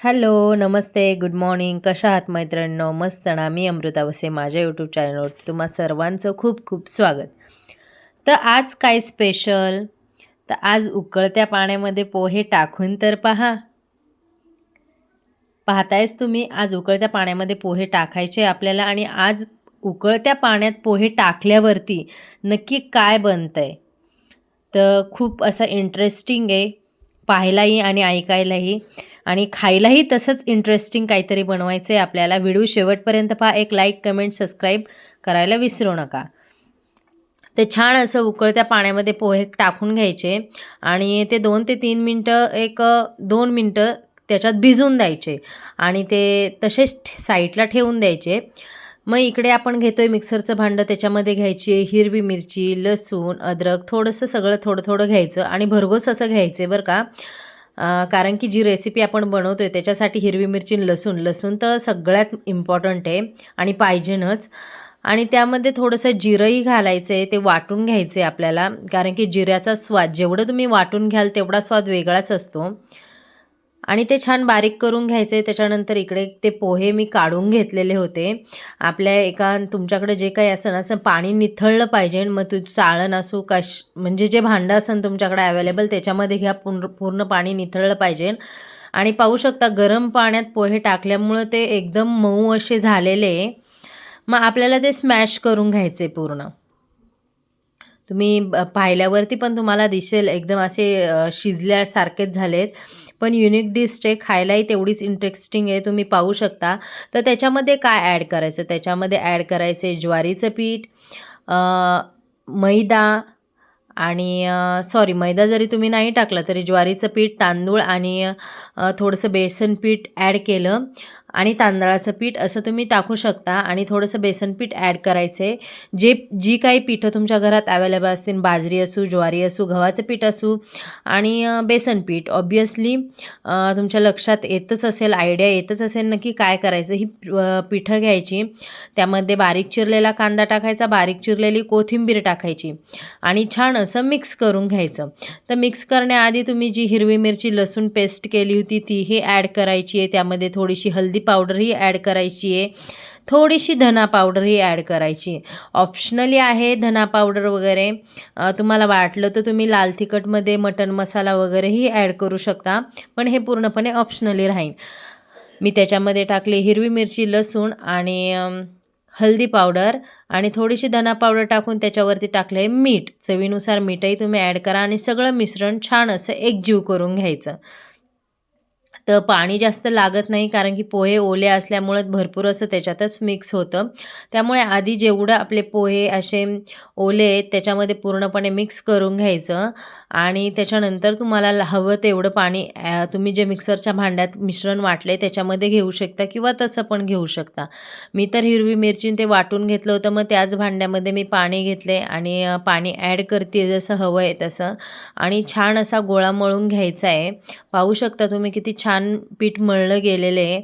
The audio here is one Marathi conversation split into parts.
हॅलो नमस्ते गुड मॉर्निंग. कशा आहात मैत्रिणींनो? मस्त ना? मी अमृता वसे माझ्या यूट्यूब चॅनलवर तुम्हा सर्वांचं खूप खूप स्वागत. तर आज काय स्पेशल तर आज उकळत्या पाण्यामध्ये पोहे टाकून तर पहा. पाहतायच तुम्ही आज उकळत्या पाण्यामध्ये पोहे टाकायचे आपल्याला आणि आज उकळत्या पाण्यात पोहे टाकल्यावरती नक्की काय बनतं आहे तर खूप असं इंटरेस्टिंग आहे. पाहायलाही आणि ऐकायलाही. आणि खायलाही तसंच इंटरेस्टिंग काहीतरी बनवायचं आहे आपल्याला. व्हिडिओ शेवटपर्यंत पहा. एक लाईक कमेंट सबस्क्राईब करायला विसरू नका. ते छान असं उकळत्या पाण्यामध्ये पोहे टाकून घ्यायचे आणि ते दोन ते तीन मिनटं एक दोन मिनटं त्याच्यात भिजून द्यायचे आणि ते तसेच साईडला ठेवून द्यायचे. मग इकडे आपण घेतो आहे मिक्सरचं भांडं. त्याच्यामध्ये घ्यायची हिरवी मिरची लसूण अद्रक थोडंसं सगळं थोडं थोडं घ्यायचं आणि भरघोस असं घ्यायचं आहे बरं का. कारण की जी रेसिपी आपण बनवतो आहे त्याच्यासाठी हिरवी मिरची लसूण. लसूण तर सगळ्यात इम्पॉर्टंट आहे आणि पाहिजेनच. आणि त्यामध्ये थोडंसं जिरंही घालायचं आहे ते वाटून घ्यायचं आहे आपल्याला. कारण की जिऱ्याचा स्वाद जेवढं तुम्ही वाटून घ्याल तेवढा स्वाद वेगळाच असतो. आणि ते छान बारीक करून घ्यायचे. त्याच्यानंतर इकडे ते पोहे मी काढून घेतलेले होते. आपल्या एका तुमच्याकडे जे काही असं ना असं पाणी निथळलं पाहिजे. मग तू चाळण असू कश म्हणजे जे भांडं असेल तुमच्याकडे अवेलेबल त्याच्यामध्ये घ्या. पूर्ण पूर्ण पाणी निथळलं पाहिजे. आणि पाहू शकता गरम पाण्यात पोहे टाकल्यामुळं ते एकदम मऊ असे झालेले. मग आपल्याला ते स्मॅश करून घ्यायचे पूर्ण. तुम्ही पाहिल्यावरती पण तुम्हाला दिसेल. एकदम असे शिजल्यासारखेच झालेत. पण युनिक डिश आहे खायलाही तेवढीच इंटरेस्टिंग आहे तुम्ही पाहू शकता. तर त्याच्यामध्ये काय ॲड करायचं? त्याच्यामध्ये ॲड करायचे ज्वारीचं पीठ मैदा आणि सॉरी मैदा जरी तुम्ही नाही टाकला तरी ज्वारीचं पीठ तांदूळ आणि थोडंसं बेसन पीठ ॲड केलं. आणि तांदळाचं पीठ असं तुम्ही टाकू शकता. आणि थोडंसं बेसन पीठ ॲड करायचं. आहे जे जी काही पिठं तुमच्या घरात अवेलेबल असतील बाजरी असू ज्वारी असू गव्हाचं पीठ असू आणि बेसन पीठ. ऑब्वियसली तुमच्या लक्षात येतच असेल आयडिया येतच असेल नक्की काय करायचं. ही पिठं घ्यायची. त्यामध्ये बारीक चिरलेला कांदा टाकायचा बारीक चिरलेली कोथिंबीर टाकायची. आणि छान असं मिक्स करून घ्यायचं. तर मिक्स करण्याआधी तुम्ही जी हिरवी मिरची लसूण पेस्ट केली होती ती ही ॲड करायची आहे. त्यामध्ये थोडीशी हल्दी हळदी पावडरही ॲड करायची आहे. थोडीशी धना पावडरही ॲड करायची ऑप्शनली आहे धना पावडर वगैरे. तुम्हाला वाटलं तर तुम्ही लाल तिखटमध्ये मटन मसाला वगैरेही ॲड करू शकता पण हे पूर्णपणे ऑप्शनली राहील. मी त्याच्यामध्ये टाकली हिरवी मिरची लसूण आणि हल्दी पावडर आणि थोडीशी धना पावडर टाकून त्याच्यावरती टाकलं आहे मीठ. चवीनुसार मीठही तुम्ही ॲड करा आणि सगळं मिश्रण छान असं एकजीव करून घ्यायचं. तर पाणी जास्त लागत नाही कारण की पोहे ओले असल्यामुळं भरपूर असं त्याच्यातच मिक्स होतं. त्यामुळे आधी जेवढं आपले पोहे असे ओले आहेत त्याच्यामध्ये पूर्णपणे मिक्स करून घ्यायचं. आणि त्याच्यानंतर तुम्हाला हवं तेवढं पाणी तुम्ही जे मिक्सरच्या भांड्यात मिश्रण वाटले त्याच्यामध्ये घेऊ शकता किंवा तसं पण घेऊ शकता. मी तर हिरवी मिरची ते वाटून घेतलं होतं मग त्याच भांड्यामध्ये मी पाणी घेतले आणि पाणी ॲड करते जसं हवं आहे तसं. आणि छान असा गोळा मळून घ्यायचा आहे. पाहू शकता तुम्ही किती छान छान पीठ मळलं गेलेलं आहे.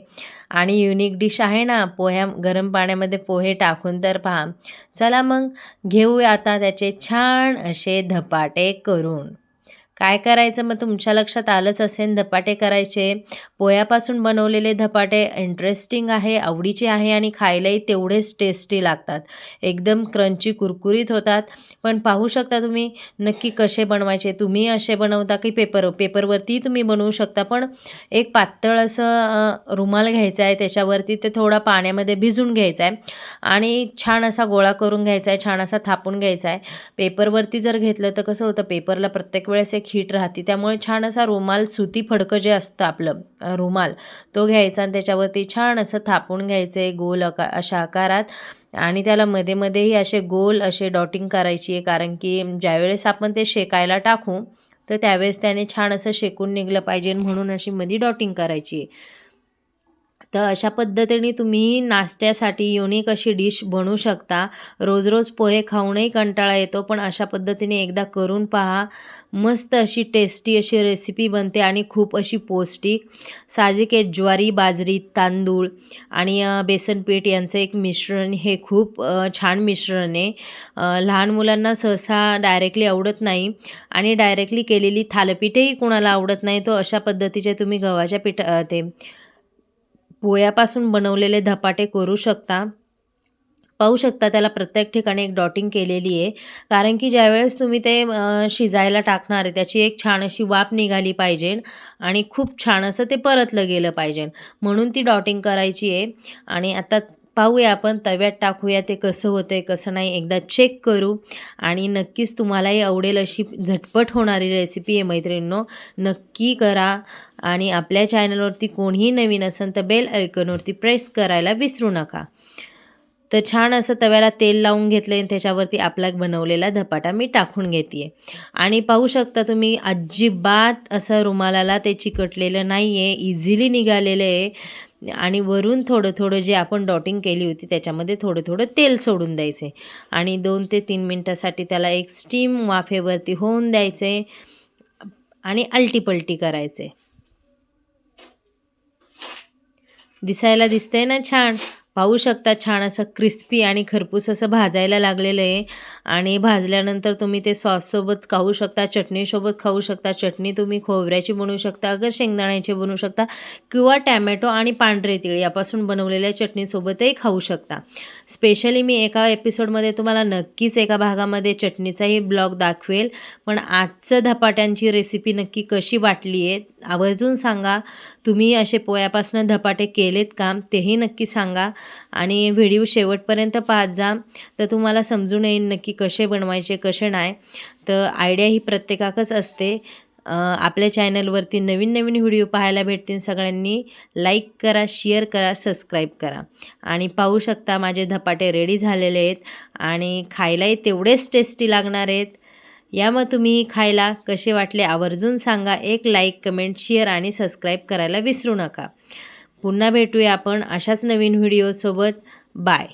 आणि युनिक डिश आहे ना पोह्या गरम पाण्यामध्ये पोहे टाकून तर पहा. चला मग घेऊया आता त्याचे छान असे धपाटे करून. काय करायचं? मग तुमच्या लक्षात आलंच असेल धपाटे करायचे. पोयापासून बनवलेले धपाटे इंटरेस्टिंग आहे आवडीचे आहे आणि खायलाही तेवढेच टेस्टी लागतात. एकदम क्रंची कुरकुरीत होतात. पण पाहू शकता तुम्ही नक्की कसे बनवायचे? तुम्ही असे बनवता की पेपर पेपरवरती तुम्ही बनवू शकता. पण एक पातळ असं रुमाल घ्यायचा आहे त्याच्यावरती ते थोडा पाण्यामध्ये भिजून घ्यायचा आहे. आणि छान असा गोळा करून घ्यायचा आहे छान असा थापून घ्यायचा आहे. पेपरवरती जर घेतलं तर कसं होतं पेपरला प्रत्येक वेळेस एक एक हीट राहते. त्यामुळे छान असा रुमाल सुती फडकं जे असतं आपलं रुमाल तो घ्यायचा आणि त्याच्यावरती छान असं थापून घ्यायचं आहे गोल अका अशा आकारात. आणि त्याला मध्ये मध्येही असे गोल असे डॉटिंग करायची आहे. कारण की ज्यावेळेस आपण ते शेकायला टाकू तर त्यावेळेस त्याने छान असं शेकून निघलं पाहिजे म्हणून अशी मध्ये डॉटिंग करायची आहे. तर अशा पद्धतीने तुम्ही नाश्त्यासाठी युनिक अशी डिश बनवू शकता. रोज रोज पोहे खाऊनही कंटाळा येतो पण अशा पद्धतीने एकदा करून पहा. मस्त अशी टेस्टी अशी रेसिपी बनते आणि खूप अशी पौष्टिक. साहजिक आहे ज्वारी बाजरी तांदूळ आणि बेसनपीठ बेसन पीठ यांचं एक मिश्रण. हे खूप छान मिश्रण आहे. लहान मुलांना सहसा डायरेक्टली आवडत नाही आणि डायरेक्टली केलेली थालपीठही कोणाला आवडत नाही. तो अशा पद्धतीचे तुम्ही गव्हाच्या पीठ ते पोह्यापासून बनवलेले धपाटे करू शकता. पाहू शकता त्याला प्रत्येक ठिकाणी एक डॉटिंग केलेली आहे. कारण की ज्यावेळेस तुम्ही ते शिजायला टाकणार आहे त्याची एक छान अशी वाफ निघाली पाहिजे आणि खूप छान असं ते परतलं गेलं पाहिजे. म्हणून ती डॉटिंग करायची आहे. आणि आता पाहूया आपण तव्यात टाकूया ते कसं होतं आहे कसं नाही एकदा चेक करू. आणि नक्कीच तुम्हालाही आवडेल अशी झटपट होणारी रेसिपी आहे मैत्रिणींनो. नक्की करा. आणि आपल्या चॅनलवरती कोणीही नवीन असेल तर बेल ऐकनवरती प्रेस करायला विसरू नका. तर छान असं तव्याला तेल लावून घेतलं आणि त्याच्यावरती आपला बनवलेला धपाटा मी टाकून घेते आणि पाहू शकता तुम्ही अजिबात असं रुमालाला ते चिकटलेलं नाही आहे इझिली निघालेलं आहे. आणि वरून थोडं थोडं जे आपण डॉटिंग केली होती त्याच्यामध्ये थोडं थोडं तेल सोडून द्यायचे आणि दोन ते तीन मिनटासाठी त्याला एक स्टीम वाफेवरती होऊन द्यायचे आणि अलटीपलटी करायचे दिसायला दिसतंय ना छान. पाहू शकता छान असं क्रिस्पी आणि खरपूस असं भाजायला लागलेलं आहे. आणि भाजल्यानंतर तुम्ही ते सॉससोबत खाऊ शकता चटणीसोबत खाऊ शकता. चटणी तुम्ही खोबऱ्याची बनवू शकता अगर शेंगदाण्याची बनवू शकता किंवा टॅमॅटो आणि पांढरे तीळ यापासून बनवलेल्या चटणीसोबतही खाऊ शकता. स्पेशली मी एका एपिसोडमध्ये तुम्हाला नक्कीच एका भागामध्ये चटणीचाही ब्लॉग दाखवेल. पण आजचं धपाट्यांची रेसिपी नक्की कशी वाटली आहे आवर्जून सांगा. तुम्ही असे पोयापासून धपाटे केलेत काम तेही नक्की सांगा. आणि व्हिडिओ शेवटपर्यंत पाहत जा. तर तुम्हाला समजून येईल नक्की कसे बनवायचे कसे नाही. तर आयडिया ही प्रत्येकाकच असते. आपल्या चॅनलवरती नवीन नवीन व्हिडिओ पाहायला भेटतील. सगळ्यांनी लाईक करा शेअर करा सबस्क्राईब करा. आणि पाहू शकता माझे धपाटे रेडी झालेले आहेत आणि खायलाही तेवढेच टेस्टी लागणार आहेत. या मग तुम्ही खायला कसे वाटले आवर्जून सांगा. एक लाईक कमेंट शेअर आणि सबस्क्राईब करायला विसरू नका. पुन्हा भेटूया आपण अशाच नवीन व्हिडिओसोबत. बाय.